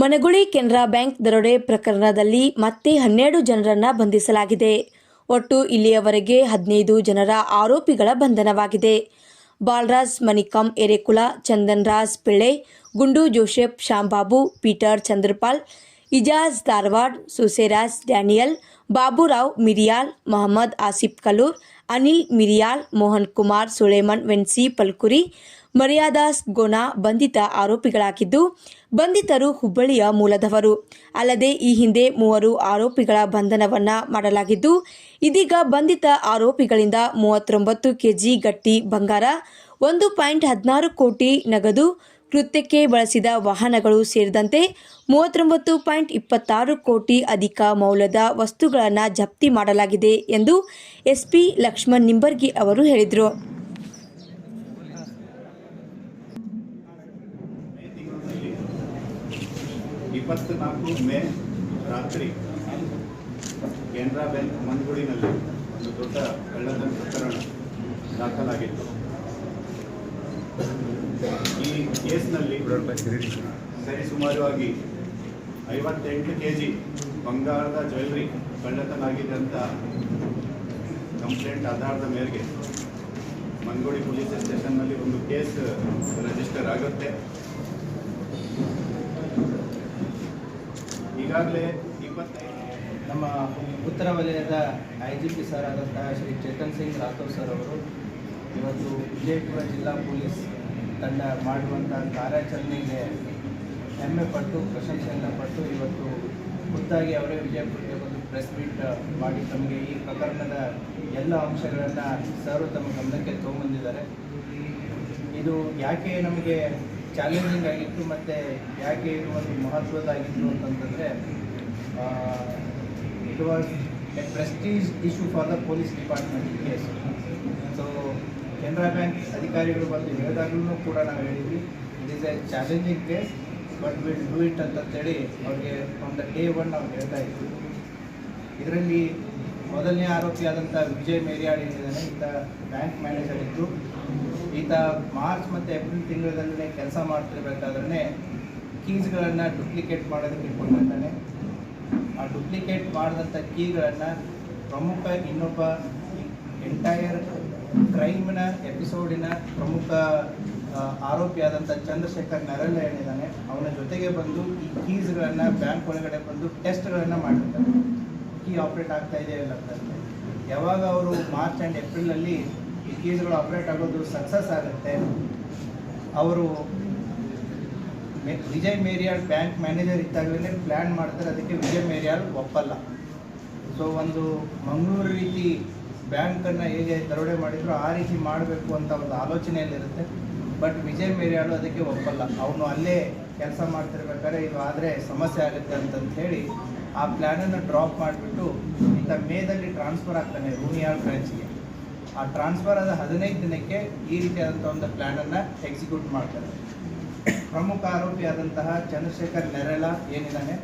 Managuli Canara bank ದರೋಡೆ ಪ್ರಕರಣದಲ್ಲಿ ಮತ್ತೆ ಹನ್ನೆರಡು ಜನರನ್ನ ಬಂಧಿಸಲಾಗಿದೆ. ಒಟ್ಟು ಇಲ್ಲಿಯವರೆಗೆ ಹದಿನೈದು ಜನರ ಆರೋಪಿಗಳ ಬಂಧನವಾಗಿದೆ. Balaraj ಮಣಿಕಂ, ಎರೆಕುಲ Chandan Raj Pillai, Gundu Joseph Shambabu Peter Chandrapal, Ijaz Dharwad, Suseraj Daniel, Baburao Miriyal, Mohammed Asif Kalur, Anil Miriyal, Mohan Kumar, Suleman Vensi Palkuri Maryadas Gona ಬಂಧಿತ ಆರೋಪಿಗಳಾಗಿದ್ದು, ಬಂಧಿತರು ಹುಬ್ಬಳ್ಳಿಯ ಮೂಲದವರು. ಅಲ್ಲದೆ ಈ ಹಿಂದೆ ಮೂವರು ಆರೋಪಿಗಳ ಬಂಧನವನ್ನ ಮಾಡಲಾಗಿದ್ದು, ಇದೀಗ ಬಂಧಿತ ಆರೋಪಿಗಳಿಂದ ಮೂವತ್ತೊಂಬತ್ತು ಕೆಜಿ ಗಟ್ಟಿ ಬಂಗಾರ, ಒಂದು ಪಾಯಿಂಟ್ ಹದಿನಾರು ಕೋಟಿ ನಗದು ಕೃತ್ಯಕ್ಕೆ ಬಳಸಿದ ವಾಹನಗಳು ಸೇರಿದಂತೆ ಮೂವತ್ತೊಂಬತ್ತು ಪಾಯಿಂಟ್ ಇಪ್ಪತ್ತಾರು ಕೋಟಿ ಅಧಿಕ ಮೌಲ್ಯದ ವಸ್ತುಗಳನ್ನು ಜಪ್ತಿ ಮಾಡಲಾಗಿದೆ ಎಂದು ಎಸ್ಪಿ ಲಕ್ಷ್ಮಣ್ ನಿಂಬರ್ಗಿ ಅವರು ಹೇಳಿದರು. ಇಪ್ಪತ್ನಾಲ್ಕು ಮೇ ರಾತ್ರಿ ಕೆನರಾ ಬ್ಯಾಂಕ್ ಮಂಗೂಡಿನಲ್ಲಿ ಒಂದು ದೊಡ್ಡ ಕಳ್ಳತನ ಪ್ರಕರಣ ದಾಖಲಾಗಿತ್ತು. ಈ ಕೇಸ್ನಲ್ಲಿ ಸರಿಸುಮಾರವಾಗಿ ಐವತ್ತೆಂಟು ಕೆ ಜಿ ಬಂಗಾರದ ಜ್ಯುವೆಲ್ರಿ ಕಳ್ಳತನ ಆಗಿದೆ ಅಂತ ಕಂಪ್ಲೇಂಟ್ ಆಧಾರದ ಮೇರೆಗೆ ಮಂಗೋಡಿ ಪೊಲೀಸ್ ಸ್ಟೇಷನ್ನಲ್ಲಿ ಒಂದು ಕೇಸ್ ರಿಜಿಸ್ಟರ್ ಆಗುತ್ತೆ. ಈಗಾಗಲೇ ಇಪ್ಪತ್ತೈದು ನಮ್ಮ ಉತ್ತರ ವಲಯದ ಐ ಜಿ ಪಿ ಸರ್ ಆದಂತಹ ಶ್ರೀ ಚೇತನ್ ಸಿಂಗ್ ರಾಥೋಡ್ ಸರ್ ಅವರು ಇವತ್ತು ವಿಜಯಪುರ ಜಿಲ್ಲಾ ಪೊಲೀಸ್ ತಂಡ ಮಾಡುವಂಥ ಕಾರ್ಯಾಚರಣೆಗೆ ಹೆಮ್ಮೆ ಪಟ್ಟು ಪ್ರಶಂಸೆಯನ್ನು ಪಟ್ಟು ಇವತ್ತು ಖುದ್ದಾಗಿ ಅವರೇ ವಿಜಯಪುರಕ್ಕೆ ಬಂದು ಪ್ರೆಸ್ ಮೀಟ್ ಮಾಡಿ ತಮಗೆ ಈ ಪ್ರಕರಣದ ಎಲ್ಲ ಅಂಶಗಳನ್ನು ಸರ್ ತಮ್ಮ ಗಮನಕ್ಕೆ ತೊಗೊಂಬಂದಿದ್ದಾರೆ ಇದು ಯಾಕೆ ನಮಗೆ ಚಾಲೆಂಜಿಂಗ್ ಆಗಿತ್ತು ಮತ್ತು ಯಾಕೆ ಇದು ಒಂದು ಮಹತ್ವದ್ದಾಗಿತ್ತು ಅಂತಂತಂದರೆ it was a prestige issue for the police department case so Canara bank ಅಧಿಕಾರಿಗಳು ಬಂದು ಹೇಳಿದಾಗಲೂ ಕೂಡ ನಾವು ಹೇಳಿದ್ವಿ it is a challenging case but will do it ಅಂತಂಥೇಳಿ ಅವ್ರಿಗೆ ಫ್ರಮ್ ದ ಡೇ ಒನ್ ನಾವು ಹೇಳ್ತಾ ಇದ್ವಿ ಇದರಲ್ಲಿ ಮೊದಲನೇ ಆರೋಪಿಯಾದಂಥ ವಿಜಯ್ ಮೇರಿಯಾಡ್ ಏನಿದ್ದಾನೆ, ಇಂಥ ಬ್ಯಾಂಕ್ ಮ್ಯಾನೇಜರ್ ಇದ್ದು ಈತ ಮಾರ್ಚ್ ಮತ್ತು ಏಪ್ರಿಲ್ ತಿಂಗಳಲ್ಲೇ ಕೆಲಸ ಮಾಡ್ತಿರ್ಬೇಕಾದ್ರೆ ಕೀಸ್ಗಳನ್ನು ಡುಪ್ಲಿಕೇಟ್ ಮಾಡೋದಕ್ಕೆ ಇಟ್ಕೊಂಡಿರ್ತಾನೆ. ಆ ಡುಪ್ಲಿಕೇಟ್ ಮಾಡಿದಂಥ ಕೀಗಳನ್ನು ಪ್ರಮುಖ ಇನ್ನೊಬ್ಬ ಎಂಟೈರ್ ಕ್ರೈಮ್ನ ಎಪಿಸೋಡಿನ ಪ್ರಮುಖ ಆರೋಪಿ ಆರೋಪಿಯಾದಂಥ ಚಂದ್ರಶೇಖರ್ ನರಲ್ಲ ಏನಿದ್ದಾನೆ, ಅವನ ಜೊತೆಗೆ ಬಂದು ಈ ಕೀಸ್ಗಳನ್ನು ಬ್ಯಾಂಕ್ ಒಳಗಡೆ ಬಂದು ಟೆಸ್ಟ್ಗಳನ್ನು ಮಾಡಿರ್ತಾನೆ ಕೀ ಆಪ್ರೇಟ್ ಆಗ್ತಾ ಇದೆಯಲ್ಲ ಯಾವಾಗ ಅವರು ಮಾರ್ಚ್ ಆ್ಯಂಡ್ ಏಪ್ರಿಲಲ್ಲಿ ಈ ಕೇಸ್ಗಳು ಆಪ್ರೇಟ್ ಆಗೋದು ಸಕ್ಸಸ್ ಆಗುತ್ತೆ. ಅವರು ವಿಜಯ್ ಮೇರಿಯಾಳ್ ಬ್ಯಾಂಕ್ ಮ್ಯಾನೇಜರ್ ಇದ್ದಾಗಲೇ ಪ್ಲ್ಯಾನ್ ಮಾಡ್ತಾರೆ, ಅದಕ್ಕೆ ವಿಜಯ್ ಮೇರಿಯಾಳ್ ಒಪ್ಪಲ್ಲ. ಸೊ ಒಂದು ಮಂಗಳೂರು ರೀತಿ ಬ್ಯಾಂಕನ್ನು ಹೇಗೆ ದರೋಡೆ ಮಾಡಿದ್ರು ಆ ರೀತಿ ಮಾಡಬೇಕು ಅಂತ ಒಂದು ಆಲೋಚನೆಯಲ್ಲಿರುತ್ತೆ. ಬಟ್ ವಿಜಯ್ ಮೇರಿಯಾಳು ಅದಕ್ಕೆ ಒಪ್ಪಲ್ಲ. ಅವನು ಅಲ್ಲೇ ಕೆಲಸ ಮಾಡ್ತಿರ್ಬೇಕಾದ್ರೆ, ಇದು ಆದರೆ ಸಮಸ್ಯೆ ಆಗುತ್ತೆ ಅಂತಂತ ಹೇಳಿ ಆ ಪ್ಲ್ಯಾನನ್ನು ಡ್ರಾಪ್ ಮಾಡಿಬಿಟ್ಟು ಇಂಥ ಮೇದಲ್ಲಿ ಟ್ರಾನ್ಸ್ಫರ್ ಆಗ್ತಾನೆ ರೂನಿಯಾಳ್ ಬ್ರಾಂಚ್ಗೆ ಆ ಟ್ರಾನ್ಸ್ಫರ್ ಆದ ಹದಿನೈದು ದಿನಕ್ಕೆ ಈ ರೀತಿಯಾದಂಥ ಒಂದು ಪ್ಲ್ಯಾನನ್ನು ಎಕ್ಸಿಕ್ಯೂಟ್ ಮಾಡ್ತಾರೆ. ಪ್ರಮುಖ ಆರೋಪಿಯಾದಂತಹ ಚಂದ್ರಶೇಖರ್ ನೆರೆಲ ಏನಿದ್ದಾನೆ?